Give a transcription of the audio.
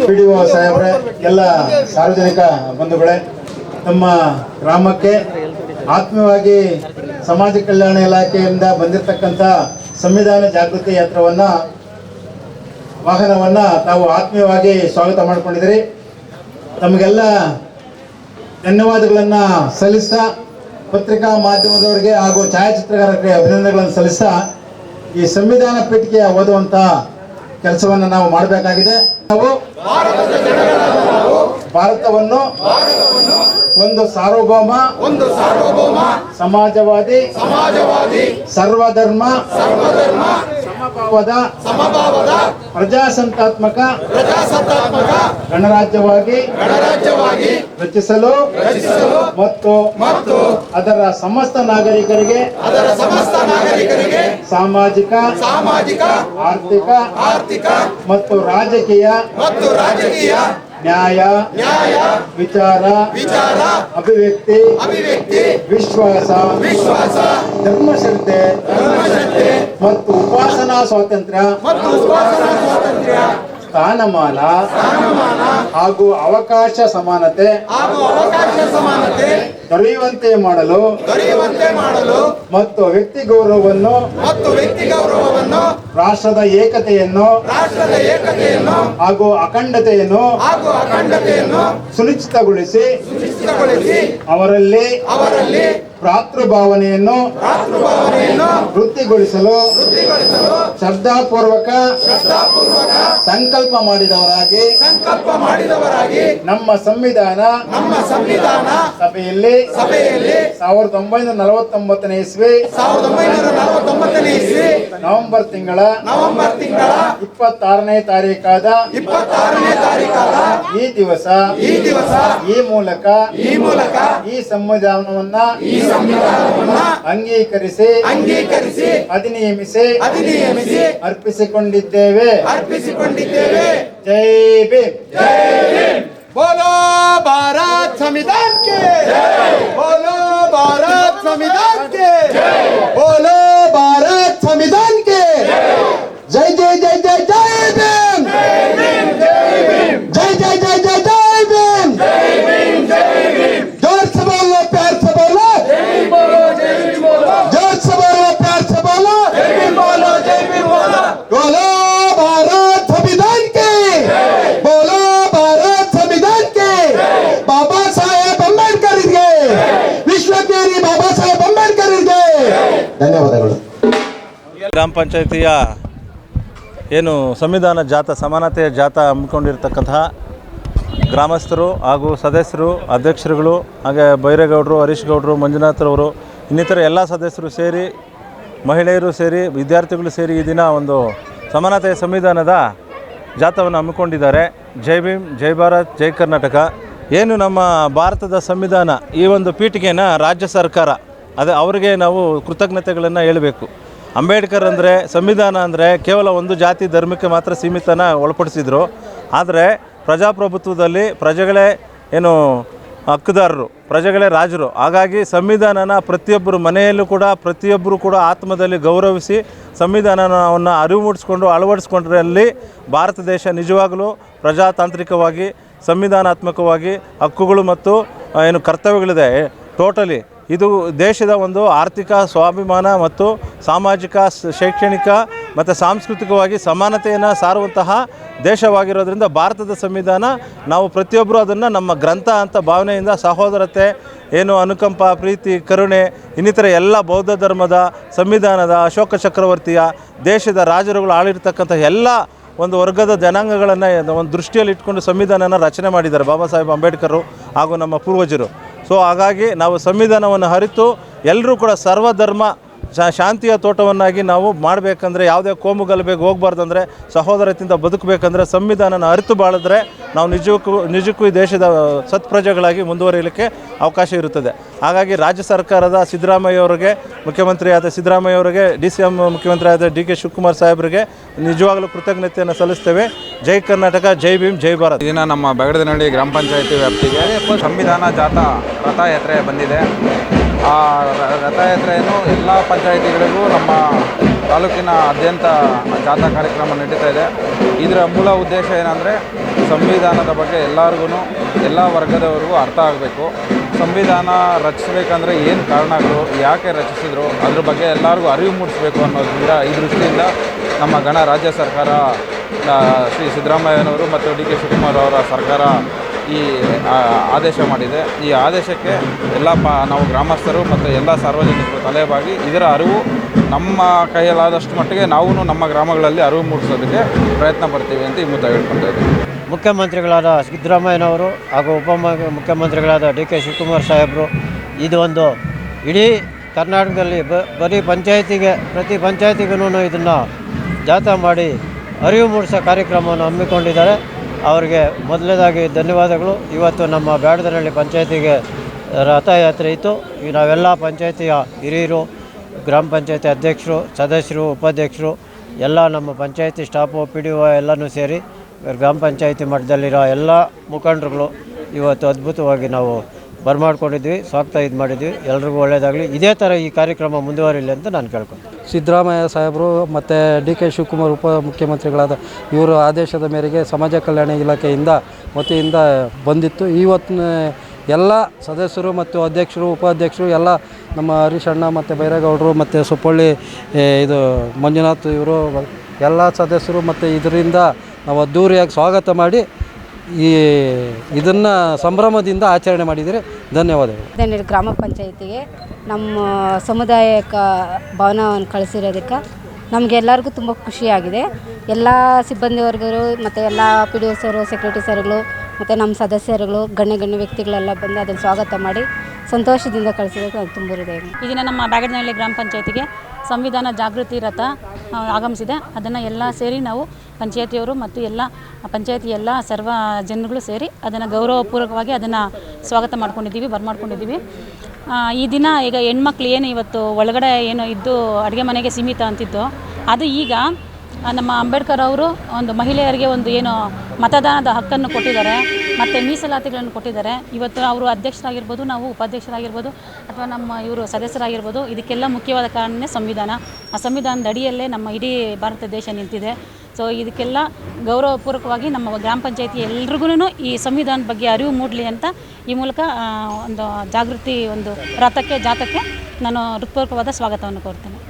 PDO ಸಾಹೇಬ್ರೆ ಎಲ್ಲ ಸಾರ್ವಜನಿಕ ಬಂಧುಗಳೇ ನಮ್ಮ ಗ್ರಾಮಕ್ಕೆ ಆತ್ಮೀಯವಾಗಿ ಸಮಾಜ ಕಲ್ಯಾಣ ಇಲಾಖೆಯಿಂದ ಬಂದಿರತಕ್ಕಂಥ ಸಂವಿಧಾನ ಜಾಗೃತಿ ಯಾತ್ರವನ್ನು, ವಾಹನವನ್ನು ತಾವು ಆತ್ಮೀಯವಾಗಿ ಸ್ವಾಗತ ಮಾಡಿಕೊಂಡಿದ್ದೀರಿ. ತಮಗೆಲ್ಲ ಧನ್ಯವಾದಗಳನ್ನು ಸಲ್ಲಿಸ್ತಾ, ಪತ್ರಿಕಾ ಮಾಧ್ಯಮದವರಿಗೆ ಹಾಗೂ ಛಾಯಾಚಿತ್ರಗಾರರಿಗೆ ಅಭಿನಂದನೆಗಳನ್ನು ಸಲ್ಲಿಸ್ತಾ ಈ ಸಂವಿಧಾನ ಪೀಠಿಕೆ ಓದುವಂಥ ಕೆಲಸವನ್ನು ನಾವು ಮಾಡಬೇಕಾಗಿದೆ. ನಾವು ಭಾರತವನ್ನು ಒಂದು ಸಾರ್ವಭೌಮ ಒಂದು ಸಾರ್ವಭೌಮ ಸಮಾಜವಾದಿ ಸಮಾಜವಾದಿ ಸರ್ವಧರ್ಮ ಸರ್ವಧರ್ಮ ಸಮಭಾವದ ಸಮಭಾವದ ಪ್ರಜಾಸತ್ತಾತ್ಮಕ ಪ್ರಜಾಸತ್ತಾತ್ಮಕ ಗಣರಾಜ್ಯವಾಗಿ ಗಣರಾಜ್ಯವಾಗಿ ರಚಿಸಲು ರಚಿಸಲು ಮತ್ತು ಮತ್ತು ಅದರ ಸಮಸ್ತ ನಾಗರಿಕರಿಗೆ ಅದರ ಸಮಸ್ತ ನಾಗರಿಕರಿಗೆ ಸಾಮಾಜಿಕ ಸಾಮಾಜಿಕ ಆರ್ಥಿಕ ಆರ್ಥಿಕ ಮತ್ತು ರಾಜಕೀಯ ಮತ್ತು ರಾಜಕೀಯ ನ್ಯಾಯ ನ್ಯಾಯ ವಿಚಾರ ವಿಚಾರ ಅಭಿವ್ಯಕ್ತಿ ಅಭಿವ್ಯಕ್ತಿ ವಿಶ್ವಾಸ ವಿಶ್ವಾಸ ಧರ್ಮಶ್ರದ್ಧೆ ಧರ್ಮಶ್ರದ್ಧೆ ಮತ್ತು ಉಪಾಸನಾ ಸ್ವಾತಂತ್ರ್ಯ ಮತ್ತು ಉಪಾಸನಾ ಸ್ವಾತಂತ್ರ್ಯ. ಸ್ಥಾನಮಾನ ಹಾಗೂ ಅವಕಾಶ ಸಮಾನತೆ ಹಾಗೂ ಅವಕಾಶ ಸಮಾನತೆ ದೊರೆಯುವಂತೆ ಮಾಡಲು ದೊರೆಯುವಂತೆ ಮಾಡಲು ಮತ್ತು ವ್ಯಕ್ತಿ ಗೌರವವನ್ನು ಮತ್ತು ವ್ಯಕ್ತಿ ಗೌರವವನ್ನು ರಾಷ್ಟ್ರದ ಏಕತೆಯನ್ನು ರಾಷ್ಟ್ರದ ಏಕತೆಯನ್ನು ಹಾಗೂ ಅಖಂಡತೆಯನ್ನು ಹಾಗೂ ಅಖಂಡತೆಯನ್ನು ಸುನಿಶ್ಚಿತಗೊಳಿಸಿ ಸುನಿಶ್ಚಿತಗೊಳಿಸಿ ಅವರಲ್ಲಿ ಅವರಲ್ಲಿ ಭ್ರಾತೃಭಾವನೆಯನ್ನು ಭಾವನೆಯನ್ನು ವೃತ್ತಿಗೊಳಿಸಲು ಶ್ರದ್ಧಾಪೂರ್ವಕ ಶ್ರದ್ಧಾಪೂರ್ವಕ ಸಂಕಲ್ಪ ಮಾಡಿದವರಾಗಿ ಸಂಕಲ್ಪ ಮಾಡಿದವರಾಗಿ ನಮ್ಮ ಸಂವಿಧಾನ ನಮ್ಮ ಸಂವಿಧಾನ ಸಭೆಯಲ್ಲಿ ಸಭೆಯಲ್ಲಿ ಸಾವಿರದ ಒಂಬೈನೂರ ನಲವತ್ತೊಂಬತ್ತನೇ ಇಸ್ವಿ ಸಾವಿರದ ಒಂಬೈನೂರ ನಲವತ್ತೊಂಬತ್ತನೇ ಇಸ್ವಿ ನವೆಂಬರ್ ತಿಂಗಳ ನವೆಂಬರ್ ತಿಂಗಳ ಇಪ್ಪತ್ತಾರನೇ ತಾರೀಕಾದ ಇಪ್ಪತ್ತಾರನೇ ತಾರೀಕಾದ ಈ ದಿವಸ ಈ ದಿವಸ ಈ ಮೂಲಕ ಈ ಮೂಲಕ ಈ ಸಂವಿಧಾನವನ್ನ ಈ ಸಂವಿಧಾನವನ್ನ ಅಂಗೀಕರಿಸಿ ಅಂಗೀಕರಿಸಿ ಅಧಿನಿಯಮಿಸಿ ಅಧಿನಿಯಮಿಸಿ ಅರ್ಪಿಸಿಕೊಂಡಿದ್ದೇವೆ ಅರ್ಪಿಸಿಕೊಂಡಿದ್ದೇವೆ ಜೈ ಭೀಮ್ बोलो भारत संविधान के बोलो भारत संविधान के ಧನ್ಯವಾದಗಳು. ಗ್ರಾಮ ಪಂಚಾಯಿತಿಯ ಏನು ಸಂವಿಧಾನ ಜಾತ, ಸಮಾನತೆಯ ಜಾತ ಹಮ್ಮಿಕೊಂಡಿರ್ತಕ್ಕಂತಹ ಗ್ರಾಮಸ್ಥರು ಹಾಗೂ ಸದಸ್ಯರು, ಅಧ್ಯಕ್ಷರುಗಳು, ಹಾಗೆ ಬೈರೇಗೌಡರು ಹರೀಶ್ ಗೌಡರು ಮಂಜುನಾಥ್ರವರು, ಇನ್ನಿತರ ಎಲ್ಲ ಸದಸ್ಯರು ಸೇರಿ, ಮಹಿಳೆಯರು ಸೇರಿ, ವಿದ್ಯಾರ್ಥಿಗಳು ಸೇರಿ ಈ ದಿನ ಒಂದು ಸಮಾನತೆಯ ಸಂವಿಧಾನದ ಜಾಥಾವನ್ನು ಹಮ್ಮಿಕೊಂಡಿದ್ದಾರೆ. ಜೈ ಭೀಮ್, ಜೈ ಭಾರತ್, ಜೈ ಕರ್ನಾಟಕ. ಏನು ನಮ್ಮ ಭಾರತದ ಸಂವಿಧಾನ ಈ ಒಂದು ಪೀಠಿಗೆನ ರಾಜ್ಯ ಸರ್ಕಾರ ಅದೇ ಅವರಿಗೆ ನಾವು ಕೃತಜ್ಞತೆಗಳನ್ನು ಹೇಳಬೇಕು. ಅಂಬೇಡ್ಕರ್ ಅಂದರೆ ಸಂವಿಧಾನ ಅಂದರೆ ಕೇವಲ ಒಂದು ಜಾತಿ ಧರ್ಮಕ್ಕೆ ಮಾತ್ರ ಸೀಮಿತನ ಒಳಪಡಿಸಿದರು. ಆದರೆ ಪ್ರಜಾಪ್ರಭುತ್ವದಲ್ಲಿ ಪ್ರಜೆಗಳೇ ಏನು ಹಕ್ಕುದಾರರು, ಪ್ರಜೆಗಳೇ ರಾಜರು. ಹಾಗಾಗಿ ಸಂವಿಧಾನನ ಪ್ರತಿಯೊಬ್ಬರು ಮನೆಯಲ್ಲೂ ಕೂಡ ಪ್ರತಿಯೊಬ್ಬರು ಕೂಡ ಆತ್ಮದಲ್ಲಿ ಗೌರವಿಸಿ ಸಂವಿಧಾನವನ್ನು ಅರಿವು ಮೂಡಿಸ್ಕೊಂಡು ಅಳವಡಿಸ್ಕೊಂಡ್ರಲ್ಲಿ ಭಾರತ ದೇಶ ನಿಜವಾಗಲೂ ಪ್ರಜಾತಾಂತ್ರಿಕವಾಗಿ, ಸಂವಿಧಾನಾತ್ಮಕವಾಗಿ ಹಕ್ಕುಗಳು ಮತ್ತು ಏನು ಕರ್ತವ್ಯಗಳಿದೆ, ಟೋಟಲಿ ಇದು ದೇಶದ ಒಂದು ಆರ್ಥಿಕ ಸ್ವಾಭಿಮಾನ ಮತ್ತು ಸಾಮಾಜಿಕ ಶೈಕ್ಷಣಿಕ ಮತ್ತು ಸಾಂಸ್ಕೃತಿಕವಾಗಿ ಸಮಾನತೆಯನ್ನು ಸಾರುವಂತಹ ದೇಶವಾಗಿರೋದ್ರಿಂದ ಭಾರತದ ಸಂವಿಧಾನ ನಾವು ಪ್ರತಿಯೊಬ್ಬರು ಅದನ್ನು ನಮ್ಮ ಗ್ರಂಥ ಅಂತ ಭಾವನೆಯಿಂದ ಸಹೋದರತೆ, ಏನು ಅನುಕಂಪ, ಪ್ರೀತಿ, ಕರುಣೆ, ಇನ್ನಿತರ ಎಲ್ಲ ಬೌದ್ಧ ಧರ್ಮದ ಸಂವಿಧಾನದ ಅಶೋಕ ಚಕ್ರವರ್ತಿಯ ದೇಶದ ರಾಜರುಗಳು ಆಳಿರ್ತಕ್ಕಂಥ ಎಲ್ಲ ಒಂದು ವರ್ಗದ ಜನಾಂಗಗಳನ್ನು ಒಂದು ದೃಷ್ಟಿಯಲ್ಲಿ ಇಟ್ಕೊಂಡು ಸಂವಿಧಾನನ ರಚನೆ ಮಾಡಿದ್ದಾರೆ ಬಾಬಾ ಸಾಹೇಬ್ ಅಂಬೇಡ್ಕರು ಹಾಗೂ ನಮ್ಮ ಪೂರ್ವಜರು. ಸೊ ಹಾಗಾಗಿ ನಾವು ಸಂವಿಧಾನವನ್ನು ಅರಿತು ಎಲ್ಲರೂ ಕೂಡ ಸರ್ವಧರ್ಮ ಶಾಂತಿಯ ತೋಟವನ್ನಾಗಿ ನಾವು ಮಾಡಬೇಕಂದ್ರೆ ಯಾವುದೇ ಕೋಮು ಗಲಭೆಗೆ ಹೋಗ್ಬಾರ್ದು ಅಂದರೆ ಸಹೋದರತೆಯಿಂದ ಬದುಕಬೇಕಂದ್ರೆ ಸಂವಿಧಾನನ ಅರಿತು ಬಾಳಿದ್ರೆ ನಾವು ನಿಜಕ್ಕೂ ನಿಜಕ್ಕೂ ಈ ದೇಶದ ಸತ್ಪ್ರಜೆಗಳಾಗಿ ಮುಂದುವರಿಯಲಿಕ್ಕೆ ಅವಕಾಶ ಇರುತ್ತದೆ. ಹಾಗಾಗಿ ರಾಜ್ಯ ಸರ್ಕಾರದ ಸಿದ್ದರಾಮಯ್ಯ ಅವರಿಗೆ ಮುಖ್ಯಮಂತ್ರಿ ಆದ ಸಿದ್ದರಾಮಯ್ಯ ಅವರಿಗೆ, ಡಿ ಸಿ ಎಂ ಮುಖ್ಯಮಂತ್ರಿ ಆದ ಡಿ ಕೆ ಶಿವಕುಮಾರ್ ಸಾಹೇಬರಿಗೆ ನಿಜವಾಗಲೂ ಕೃತಜ್ಞತೆಯನ್ನು ಸಲ್ಲಿಸ್ತೇವೆ. ಜೈ ಕರ್ನಾಟಕ, ಜೈ ಭೀಮ್, ಜೈ ಭಾರತ್. ದಿನ ನಮ್ಮ ಬೆಗಡದನಹಳ್ಳಿ ಗ್ರಾಮ ಪಂಚಾಯತಿ ವ್ಯಾಪ್ತಿಗೆ ಸಂವಿಧಾನ ಜಾಥಾ ರಥಯಾತ್ರೆ ಬಂದಿದೆ. ಆ ರಥಯಾತ್ರೆಯನ್ನು ಎಲ್ಲ ಪಂಚಾಯಿತಿಗಳಿಗೂ ನಮ್ಮ ತಾಲೂಕಿನಾದ್ಯಂತ ಜಾಥಾ ಕಾರ್ಯಕ್ರಮ ನಡೀತಾ ಇದೆ. ಇದರ ಮೂಲ ಉದ್ದೇಶ ಏನಂದರೆ ಸಂವಿಧಾನದ ಬಗ್ಗೆ ಎಲ್ಲರಿಗೂ ಎಲ್ಲ ವರ್ಗದವರಿಗೂ ಅರ್ಥ ಆಗಬೇಕು. ಸಂವಿಧಾನ ರಚಿಸಬೇಕಂದ್ರೆ ಏನು ಕಾರಣಗಳು, ಯಾಕೆ ರಚಿಸಿದ್ರು, ಅದ್ರ ಬಗ್ಗೆ ಎಲ್ಲರಿಗೂ ಅರಿವು ಮೂಡಿಸಬೇಕು ಅನ್ನೋದ್ರಿಂದ ಈ ದೃಷ್ಟಿಯಿಂದ ನಮ್ಮ ಗಣ ರಾಜ್ಯ ಸರ್ಕಾರ ಶ್ರೀ ಸಿದ್ದರಾಮಯ್ಯನವರು ಮತ್ತು ಡಿ ಕೆ ಶಿವಕುಮಾರ್ ಅವರ ಸರ್ಕಾರ ಈ ಆದೇಶ ಮಾಡಿದೆ. ಈ ಆದೇಶಕ್ಕೆ ಎಲ್ಲ ಪಾ, ನಾವು ಗ್ರಾಮಸ್ಥರು ಮತ್ತು ಎಲ್ಲ ಸಾರ್ವಜನಿಕರು ತಲೆಬಾಗಿ ಇದರ ಅರಿವು ನಮ್ಮ ಕೈಯಲ್ಲಾದಷ್ಟು ಮಟ್ಟಿಗೆ ನಾವು ನಮ್ಮ ಗ್ರಾಮಗಳಲ್ಲಿ ಅರಿವು ಮೂಡಿಸೋದಕ್ಕೆ ಪ್ರಯತ್ನ ಪಡ್ತೀವಿ ಅಂತ ಈ ಮುದ್ದೆ ಹೇಳ್ಕೊಳ್ತಾ ಮುಖ್ಯಮಂತ್ರಿಗಳಾದ ಸಿದ್ದರಾಮಯ್ಯನವರು ಹಾಗೂ ಉಪ ಮುಖ್ಯಮಂತ್ರಿಗಳಾದ ಡಿ ಕೆ ಶಿವಕುಮಾರ್ ಸಾಹೇಬರು ಇದು ಒಂದು ಇಡೀ ಕರ್ನಾಟಕದಲ್ಲಿ ಬ, ಬರೀ ಪಂಚಾಯತಿಗೆ, ಪ್ರತಿ ಪಂಚಾಯತಿಗೂ ಇದನ್ನು ಜಾಥಾ ಮಾಡಿ ಅರಿವು ಮೂಡಿಸೋ ಕಾರ್ಯಕ್ರಮವನ್ನು ಹಮ್ಮಿಕೊಂಡಿದ್ದಾರೆ. ಅವರಿಗೆ ಮೊದಲನೇದಾಗಿ ಧನ್ಯವಾದಗಳು. ಇವತ್ತು ನಮ್ಮ ಬ್ಯಾಡದನಹಳ್ಳಿ ಪಂಚಾಯತಿಗೆ ರಥಯಾತ್ರೆ ಇತ್ತು. ಈ ನಾವೆಲ್ಲ ಪಂಚಾಯತಿಯ ಹಿರಿಯರು, ಗ್ರಾಮ ಪಂಚಾಯತಿ ಅಧ್ಯಕ್ಷರು, ಸದಸ್ಯರು, ಉಪಾಧ್ಯಕ್ಷರು, ಎಲ್ಲ ನಮ್ಮ ಪಂಚಾಯತಿ ಸ್ಟಾಫು, ಪಿ ಡಿ ಒ ಎಲ್ಲನೂ ಸೇರಿ ಗ್ರಾಮ ಪಂಚಾಯತಿ ಮಟ್ಟದಲ್ಲಿರೋ ಎಲ್ಲ ಮುಖಂಡರುಗಳು ಇವತ್ತು ಅದ್ಭುತವಾಗಿ ನಾವು ಬರಮಾಡ್ಕೊಂಡಿದ್ವಿ, ಸ್ವಾಗತ ಇದು ಮಾಡಿದ್ವಿ ಎಲ್ರಿಗೂ ಒಳ್ಳೆಯದಾಗಲಿ. ಇದೇ ಥರ ಈ ಕಾರ್ಯಕ್ರಮ ಮುಂದುವರಿಲಿ ಅಂತ ನಾನು ಕೇಳ್ಕೊತೀನಿ ಸಿದ್ದರಾಮಯ್ಯ ಸಾಹೇಬರು ಮತ್ತು ಡಿ ಕೆ ಶಿವಕುಮಾರ್ ಉಪ ಮುಖ್ಯಮಂತ್ರಿಗಳಾದ ಇವರ ಆದೇಶದ ಮೇರೆಗೆ ಸಮಾಜ ಕಲ್ಯಾಣ ಇಲಾಖೆಯಿಂದ ವತಿಯಿಂದ ಬಂದಿತ್ತು. ಇವತ್ತಿನ ಎಲ್ಲ ಸದಸ್ಯರು ಮತ್ತು ಅಧ್ಯಕ್ಷರು, ಉಪಾಧ್ಯಕ್ಷರು, ಎಲ್ಲ ನಮ್ಮ ಹರೀಶ್ ಅಣ್ಣ ಮತ್ತು ಬೈರೇಗೌಡರು ಮತ್ತು ಸುಪ್ಪಳ್ಳಿ ಇದು ಮಂಜುನಾಥ್ ಇವರು, ಎಲ್ಲ ಸದಸ್ಯರು ಮತ್ತು ಇದರಿಂದ ನಾವು ಅದ್ದೂರಿಯಾಗಿ ಸ್ವಾಗತ ಮಾಡಿ ಈ ಇದನ್ನು ಸಂಭ್ರಮದಿಂದ ಆಚರಣೆ ಮಾಡಿದರೆ ಧನ್ಯವಾದಗಳು. ಧನ್ಯವಾದ ಗ್ರಾಮ ಪಂಚಾಯಿತಿಗೆ ನಮ್ಮ ಸಮುದಾಯಕ ಭವನವನ್ನು ಕಳಿಸಿರೋದಕ್ಕೆ ನಮಗೆಲ್ಲರಿಗೂ ತುಂಬ ಖುಷಿಯಾಗಿದೆ. ಎಲ್ಲ ಸಿಬ್ಬಂದಿ ವರ್ಗರು ಮತ್ತು ಎಲ್ಲ ಪಿ ಡಿ ಒ ಸರು ಸೆಕ್ಯೂರಿಟಿ ಸರ್ಗಳು ಮತ್ತು ನಮ್ಮ ಸದಸ್ಯರುಗಳು, ಗಣ್ಯ ಗಣ್ಯ ವ್ಯಕ್ತಿಗಳೆಲ್ಲ ಬಂದು ಅದನ್ನು ಸ್ವಾಗತ ಮಾಡಿ ಸಂತೋಷದಿಂದ ಕಳಿಸಿದಾಗ ಅದು ತುಂಬ ಹೃದಯ ಈ ದಿನ ನಮ್ಮ ಬ್ಯಾಗಡ್ನಹಳ್ಳಿ ಗ್ರಾಮ ಪಂಚಾಯತಿಗೆ ಸಂವಿಧಾನ ಜಾಗೃತಿ ರಥ ಆಗಮಿಸಿದೆ. ಅದನ್ನು ಎಲ್ಲ ಸೇರಿ ನಾವು ಪಂಚಾಯತಿಯವರು ಮತ್ತು ಎಲ್ಲ ಪಂಚಾಯತಿ ಎಲ್ಲ ಸರ್ವ ಜನಗಳು ಸೇರಿ ಅದನ್ನು ಗೌರವಪೂರ್ವಕವಾಗಿ ಅದನ್ನು ಸ್ವಾಗತ ಮಾಡ್ಕೊಂಡಿದ್ದೀವಿ, ಬರ್ಮಾಡ್ಕೊಂಡಿದ್ದೀವಿ. ಈ ದಿನ ಈಗ ಹೆಣ್ಮಕ್ಳು ಏನು ಇವತ್ತು ಒಳಗಡೆ ಏನು ಇದ್ದು ಅಡುಗೆ ಮನೆಗೆ ಸೀಮಿತ ಅಂತಿದ್ದು, ಅದು ಈಗ ನಮ್ಮ ಅಂಬೇಡ್ಕರ್ ಅವರು ಒಂದು ಮಹಿಳೆಯರಿಗೆ ಒಂದು ಏನು ಮತದಾನದ ಹಕ್ಕನ್ನು ಕೊಟ್ಟಿದ್ದಾರೆ, ಮತ್ತು ಮೀಸಲಾತಿಗಳನ್ನು ಕೊಟ್ಟಿದ್ದಾರೆ. ಇವತ್ತು ಅವರು ಅಧ್ಯಕ್ಷರಾಗಿರ್ಬೋದು, ನಾವು ಉಪಾಧ್ಯಕ್ಷರಾಗಿರ್ಬೋದು, ಅಥವಾ ನಮ್ಮ ಇವರು ಸದಸ್ಯರಾಗಿರ್ಬೋದು, ಇದಕ್ಕೆಲ್ಲ ಮುಖ್ಯವಾದ ಕಾರಣನೇ ಸಂವಿಧಾನ. ಆ ಸಂವಿಧಾನದ ಅಡಿಯಲ್ಲೇ ನಮ್ಮ ಇಡೀ ಭಾರತ ದೇಶ ನಿಂತಿದೆ. ಸೊ ಇದಕ್ಕೆಲ್ಲ ಗೌರವಪೂರ್ವಕವಾಗಿ ನಮ್ಮ ಗ್ರಾಮ ಪಂಚಾಯತಿ ಎಲ್ರಿಗೂ ಈ ಸಂವಿಧಾನದ ಬಗ್ಗೆ ಅರಿವು ಮೂಡಲಿ ಅಂತ ಈ ಮೂಲಕ ಒಂದು ಜಾಗೃತಿ ಒಂದು ರಥಕ್ಕೆ ಜಾತಕ್ಕೆ ನಾನು ಹೃತ್ಪೂರ್ವಕವಾದ ಸ್ವಾಗತವನ್ನು ಕೋರ್ತೇನೆ